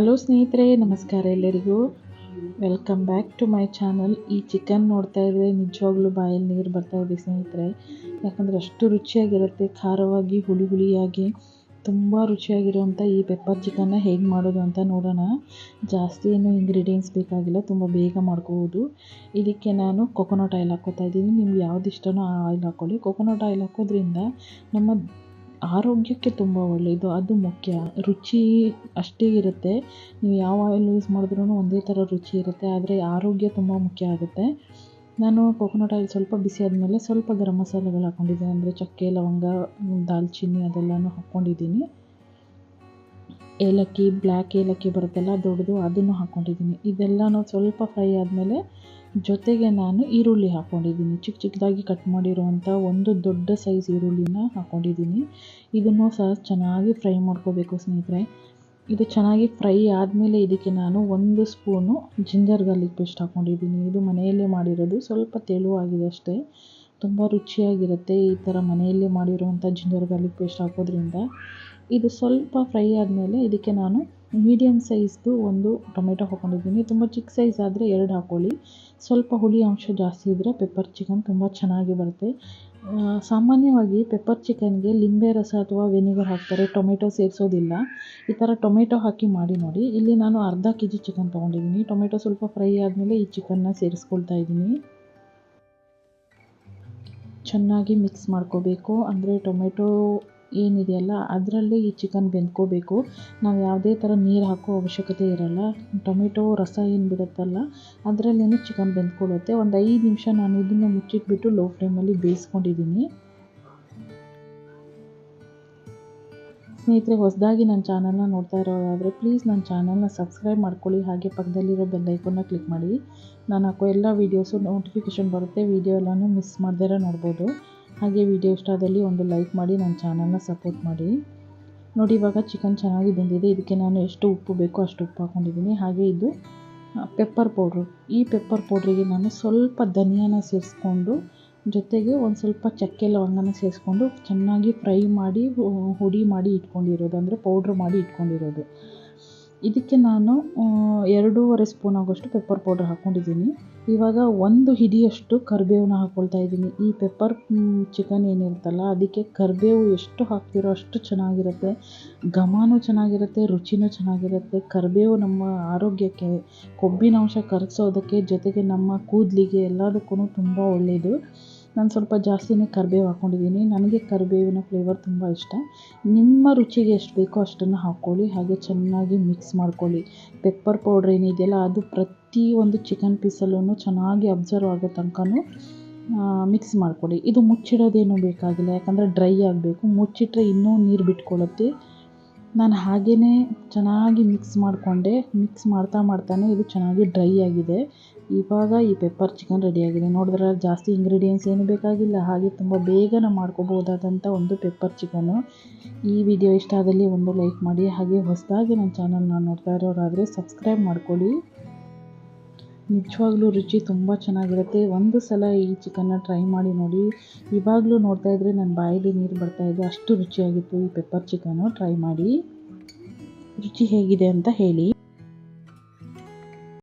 Hello ಸ್ನೇಹಿತರೆ, ನಮಸ್ಕಾರ ಎಲ್ಲರಿಗೂ. Welcome back to my channel ಈ ಚಿಕನ್ ನೋಡ್ತಾ ಇದ್ರೆ ನಿಜವಾಗ್ಲೂ ಬಾಯಲ್ಲಿ ನೀರು ಬರ್ತಾ ಇದೆ ಸ್ನೇಹಿತರೆ. ಯಾಕಂದರೆ ಅಷ್ಟು ರುಚಿಯಾಗಿರುತ್ತೆ, ಖಾರವಾಗಿ, ಹುಳಿ ಹುಳಿಯಾಗಿ. ತುಂಬ ರುಚಿಯಾಗಿರುವಂಥ ಈ ಪೆಪ್ಪರ್ ಚಿಕನ್ನ ಹೇಗೆ ಮಾಡೋದು ಅಂತ ನೋಡೋಣ. ಜಾಸ್ತಿ ಏನು ಇಂಗ್ರೀಡಿಯೆಂಟ್ಸ್ ಬೇಕಾಗಿಲ್ಲ, ತುಂಬ ಬೇಗ ಮಾಡ್ಕೋಬೋದು. ಇದಕ್ಕೆ ನಾನು ಕೊಕೊನಟ್ ಆಯಿಲ್ ಹಾಕ್ಕೋತಾ ಇದ್ದೀನಿ. ನಿಮ್ಗೆ ಯಾವ್ದು ಇಷ್ಟನೋ ಆಯಿಲ್ ಹಾಕ್ಕೊಳ್ಳಿ. ಕೊಕೊನಟ್ ಆಯಿಲ್ ಹಾಕೋದ್ರಿಂದ ನಮ್ಮ ಆರೋಗ್ಯಕ್ಕೆ ತುಂಬ ಒಳ್ಳೆಯದು ಅದು ಮುಖ್ಯ. ರುಚಿ ಅಷ್ಟೇ ಇರುತ್ತೆ. ನೀವು ಯಾವ ಆಯಿಲ್ ಯೂಸ್ ಮಾಡಿದ್ರೂ ಒಂದೇ ಥರ ರುಚಿ ಇರುತ್ತೆ, ಆದರೆ ಆರೋಗ್ಯ ತುಂಬ ಮುಖ್ಯ ಆಗುತ್ತೆ. ನಾನು ಕೊಕೊನಟ್ ಆಯಿಲ್ ಸ್ವಲ್ಪ ಬಿಸಿ ಆದಮೇಲೆ ಸ್ವಲ್ಪ ಗರಂ ಮಸಾಲೆಗಳು ಹಾಕ್ಕೊಂಡಿದ್ದೀನಿ ಅಂದರೆ ಚಕ್ಕೆ, ಲವಂಗ, ದಾಲ್ಚಿನ್ನಿ ಅದೆಲ್ಲನೂ ಹಾಕ್ಕೊಂಡಿದ್ದೀನಿ ಏಲಕ್ಕಿ ಬ್ಲ್ಯಾಕ್ ಏಲಕ್ಕಿ ಬರುತ್ತಲ್ಲ, ದೊಡ್ಡದು ಅದನ್ನು ಹಾಕ್ಕೊಂಡಿದ್ದೀನಿ ಇದೆಲ್ಲನೂ ಸ್ವಲ್ಪ ಫ್ರೈ ಆದಮೇಲೆ ಜೊತೆಗೆ ನಾನು ಈರುಳ್ಳಿ ಹಾಕ್ಕೊಂಡಿದ್ದೀನಿ ಚಿಕ್ಕ ಚಿಕ್ಕದಾಗಿ ಕಟ್ ಮಾಡಿರುವಂಥ ಒಂದು ದೊಡ್ಡ ಸೈಜ್ ಈರುಳ್ಳಿನ ಹಾಕ್ಕೊಂಡಿದ್ದೀನಿ ಇದನ್ನು ಸಹ ಚೆನ್ನಾಗಿ ಫ್ರೈ ಮಾಡ್ಕೋಬೇಕು ಸ್ನೇಹಿತರೆ. ಇದು ಚೆನ್ನಾಗಿ ಫ್ರೈ ಆದಮೇಲೆ ಇದಕ್ಕೆ ನಾನು ಒಂದು ಸ್ಪೂನು ಜಿಂಜರ್ ಗಾರ್ಲಿಕ್ ಪೇಸ್ಟ್ ಹಾಕ್ಕೊಂಡಿದ್ದೀನಿ ಇದು ಮನೆಯಲ್ಲೇ ಮಾಡಿರೋದು. ಸ್ವಲ್ಪ ತೆಳುವಾಗಿದೆ ಅಷ್ಟೇ. ತುಂಬ ರುಚಿಯಾಗಿರುತ್ತೆ ಈ ಥರ ಮನೆಯಲ್ಲೇ ಮಾಡಿರುವಂಥ ಜಿಂಜರ್ ಗಾರ್ಲಿಕ್ ಪೇಸ್ಟ್ ಹಾಕೋದ್ರಿಂದ. ಇದು ಸ್ವಲ್ಪ ಫ್ರೈ ಆದಮೇಲೆ ಇದಕ್ಕೆ ನಾನು ಮೀಡಿಯಮ್ ಸೈಜ್ದು ಒಂದು ಟೊಮೆಟೊ ಹಾಕ್ಕೊಂಡಿದ್ದೀನಿ ತುಂಬ ಚಿಕ್ಕ ಸೈಜ್ ಆದರೆ ಎರಡು ಹಾಕ್ಕೊಳ್ಳಿ ಸ್ವಲ್ಪ ಹುಳಿ ಅಂಶ ಜಾಸ್ತಿ ಇದ್ದರೆ ಪೆಪ್ಪರ್ ಚಿಕನ್ ತುಂಬ ಚೆನ್ನಾಗಿ ಬರುತ್ತೆ. ಸಾಮಾನ್ಯವಾಗಿ ಪೆಪ್ಪರ್ ಚಿಕನ್ಗೆ ಲಿಂಬೆ ರಸ ಅಥವಾ ವೆನಿಗರ್ ಹಾಕ್ತಾರೆ. ಟೊಮೆಟೊ ಸೇರಿಸೋದಿಲ್ಲ. ಈ ಥರ ಟೊಮೆಟೊ ಹಾಕಿ ಮಾಡಿ ನೋಡಿ. ಇಲ್ಲಿ ನಾನು ಅರ್ಧ ಕೆ ಜಿ ಚಿಕನ್ ತೊಗೊಂಡಿದ್ದೀನಿ. ಟೊಮೆಟೊ ಸ್ವಲ್ಪ ಫ್ರೈ ಆದಮೇಲೆ ಈ ಚಿಕನ್ನ ಸೇರಿಸ್ಕೊಳ್ತಾ ಇದ್ದೀನಿ. ಚೆನ್ನಾಗಿ ಮಿಕ್ಸ್ ಮಾಡ್ಕೋಬೇಕು. ಅಂದರೆ ಟೊಮೆಟೊ ಏನಿದೆಯಲ್ಲ, ಅದರಲ್ಲೇ ಈ ಚಿಕನ್ ಬೆಂದ್ಕೋಬೇಕು. ನಾವು ಯಾವುದೇ ಥರ ನೀರು ಹಾಕೋ ಅವಶ್ಯಕತೆ ಇರಲ್ಲ. ಟೊಮೆಟೊ ರಸ ಏನು ಬಿಡುತ್ತಲ್ಲ ಅದರಲ್ಲೇ ಚಿಕನ್ ಬೆಂದ್ಕೊಳ್ಳುತ್ತೆ ಒಂದು ಐದು ನಿಮಿಷ ನಾನು ಇದನ್ನು ಮುಚ್ಚಿಟ್ಬಿಟ್ಟು ಲೋ ಫ್ಲೇಮಲ್ಲಿ ಬೇಯಿಸ್ಕೊಂಡಿದ್ದೀನಿ ಸ್ನೇಹಿತರೆ, ಹೊಸದಾಗಿ ನನ್ನ ಚಾನಲ್ನ ನೋಡ್ತಾ ಇರೋರಾದರೆ ಪ್ಲೀಸ್ ನನ್ನ ಚಾನಲ್ನ ಸಬ್ಸ್ಕ್ರೈಬ್ ಮಾಡ್ಕೊಳ್ಳಿ. ಹಾಗೆ ಪಕ್ಕದಲ್ಲಿರೋ ಬೆಲ್ ಐಕನ್ನ ಕ್ಲಿಕ್ ಮಾಡಿ. ನಾನು ಹಾಕೋ ಎಲ್ಲ ವೀಡಿಯೋಸು ನೋಟಿಫಿಕೇಷನ್ ಬರುತ್ತೆ. ವೀಡಿಯೋ ಎಲ್ಲನೂ ಮಿಸ್ ಮಾಡ್ದಿರ ನೋಡ್ಬೋದು. ಹಾಗೆ ವಿಡಿಯೋ ಇಷ್ಟ ಆದಲ್ಲಿ ಒಂದು ಲೈಕ್ ಮಾಡಿ, ನನ್ನ ಚಾನಲ್ನ ಸಪೋರ್ಟ್ ಮಾಡಿ. ನೋಡಿ, ಇವಾಗ ಚಿಕನ್ ಚೆನ್ನಾಗಿ ಬೆಂದಿದೆ. ಇದಕ್ಕೆ ನಾನು ಎಷ್ಟು ಉಪ್ಪು ಬೇಕೋ ಅಷ್ಟು ಉಪ್ಪು ಹಾಕ್ಕೊಂಡಿದ್ದೀನಿ ಹಾಗೆ ಇದು ಪೆಪ್ಪರ್ ಪೌಡ್ರು ಈ ಪೆಪ್ಪರ್ ಪೌಡ್ರಿಗೆ ನಾನು ಸ್ವಲ್ಪ ಧನಿಯಾನ ಸೇರಿಸ್ಕೊಂಡು ಜೊತೆಗೆ ಒಂದು ಸ್ವಲ್ಪ ಚಕ್ಕೆ ಲವಂಗನ ಸೇರಿಸ್ಕೊಂಡು ಚೆನ್ನಾಗಿ ಫ್ರೈ ಮಾಡಿ ಹುಡಿ ಮಾಡಿ ಇಟ್ಕೊಂಡಿರೋದು, ಅಂದರೆ ಪೌಡ್ರ್ ಮಾಡಿ ಇಟ್ಕೊಂಡಿರೋದು. ಇದಕ್ಕೆ ನಾನು ಎರಡೂವರೆ ಸ್ಪೂನ್ ಆಗೋಷ್ಟು ಪೆಪ್ಪರ್ ಪೌಡ್ರ್ ಹಾಕ್ಕೊಂಡಿದ್ದೀನಿ ಇವಾಗ ಒಂದು ಹಿಡಿಯಷ್ಟು ಕರಿಬೇವನ್ನ ಹಾಕ್ಕೊಳ್ತಾ ಇದ್ದೀನಿ. ಈ ಪೆಪ್ಪರ್ ಚಿಕನ್ ಏನಿರುತ್ತಲ್ಲ, ಅದಕ್ಕೆ ಕರಿಬೇವು ಎಷ್ಟು ಹಾಕ್ತಿರೋ ಅಷ್ಟು ಚೆನ್ನಾಗಿರುತ್ತೆ. ಘಮನೂ ಚೆನ್ನಾಗಿರುತ್ತೆ, ರುಚಿನೂ ಚೆನ್ನಾಗಿರುತ್ತೆ. ಕರಿಬೇವು ನಮ್ಮ ಆರೋಗ್ಯಕ್ಕೆ ಕೊಬ್ಬಿನಾಂಶ ಕರಗಿಸೋದಕ್ಕೆ, ಜೊತೆಗೆ ನಮ್ಮ ಕೂದಲಿಗೆ ಎಲ್ಲದಕ್ಕೂ ತುಂಬ ಒಳ್ಳೆಯದು ನಾನು ಸ್ವಲ್ಪ ಜಾಸ್ತಿನೇ ಕರಿಬೇವು ಹಾಕ್ಕೊಂಡಿದ್ದೀನಿ ನನಗೆ ಕರಿಬೇವಿನ ಫ್ಲೇವರ್ ತುಂಬ ಇಷ್ಟ. ನಿಮ್ಮ ರುಚಿಗೆ ಎಷ್ಟು ಬೇಕೋ ಅಷ್ಟನ್ನು ಹಾಕ್ಕೊಳ್ಳಿ ಹಾಗೆ ಚೆನ್ನಾಗಿ ಮಿಕ್ಸ್ ಮಾಡ್ಕೊಳ್ಳಿ. ಪೆಪ್ಪರ್ ಪೌಡ್ರ್ ಏನಿದೆಯಲ್ಲ, ಅದು ಪ್ರತಿ ಒಂದು ಚಿಕನ್ ಪೀಸಲ್ಲೂ ಚೆನ್ನಾಗಿ ಅಬ್ಸರ್ವ್ ಆಗೋ ತನಕನೂ ಮಿಕ್ಸ್ ಮಾಡ್ಕೊಳ್ಳಿ. ಇದು ಮುಚ್ಚಿಡೋದೇನು ಬೇಕಾಗಿಲ್ಲ. ಯಾಕಂದರೆ ಡ್ರೈ ಆಗಬೇಕು. ಮುಚ್ಚಿಟ್ಟರೆ ಇನ್ನೂ ನೀರು ಬಿಟ್ಕೊಳ್ಳುತ್ತೆ ನಾನು ಹಾಗೆಯೇ ಚೆನ್ನಾಗಿ ಮಿಕ್ಸ್ ಮಾಡಿಕೊಂಡೆ. ಮಿಕ್ಸ್ ಮಾಡ್ತಾ ಮಾಡ್ತಾನೆ ಇದು ಚೆನ್ನಾಗಿ ಡ್ರೈ ಆಗಿದೆ. ಇವಾಗ ಈ ಪೆಪ್ಪರ್ ಚಿಕನ್ ರೆಡಿಯಾಗಿದೆ ನೋಡಿದ್ರೆ ಜಾಸ್ತಿ ಇಂಗ್ರೀಡಿಯೆಂಟ್ಸ್ ಏನು ಬೇಕಾಗಿಲ್ಲ. ಹಾಗೆ ತುಂಬ ಬೇಗನೆ ಮಾಡ್ಕೋಬೋದಾದಂಥ ಒಂದು ಪೆಪ್ಪರ್ ಚಿಕನ್ನು ಈ ವಿಡಿಯೋ ಇಷ್ಟ ಆದಲ್ಲಿ ಒಂದು ಲೈಕ್ ಮಾಡಿ. ಹಾಗೆ ಹೊಸದಾಗಿ ನನ್ನ ಚಾನಲ್ನ ನೋಡ್ತಾ ಇರೋರಾದರೆ ಸಬ್ಸ್ಕ್ರೈಬ್ ಮಾಡ್ಕೊಳ್ಳಿ. ನಿಜವಾಗ್ಲೂ ರುಚಿ ತುಂಬ ಚೆನ್ನಾಗಿರುತ್ತೆ. ಒಂದು ಸಲ ಈ ಚಿಕನ್ನ ಟ್ರೈ ಮಾಡಿ ನೋಡಿ. ಇವಾಗಲೂ ನೋಡ್ತಾ ಇದ್ದರೆ ನನ್ನ ಬಾಯಲ್ಲಿ ನೀರು ಬರ್ತಾ ಇದೆ. ಅಷ್ಟು ರುಚಿಯಾಗಿತ್ತು ಈ ಪೆಪ್ಪರ್ ಚಿಕನ್ನು ಟ್ರೈ ಮಾಡಿ. ರುಚಿ ಹೇಗಿದೆ ಅಂತ ಹೇಳಿ.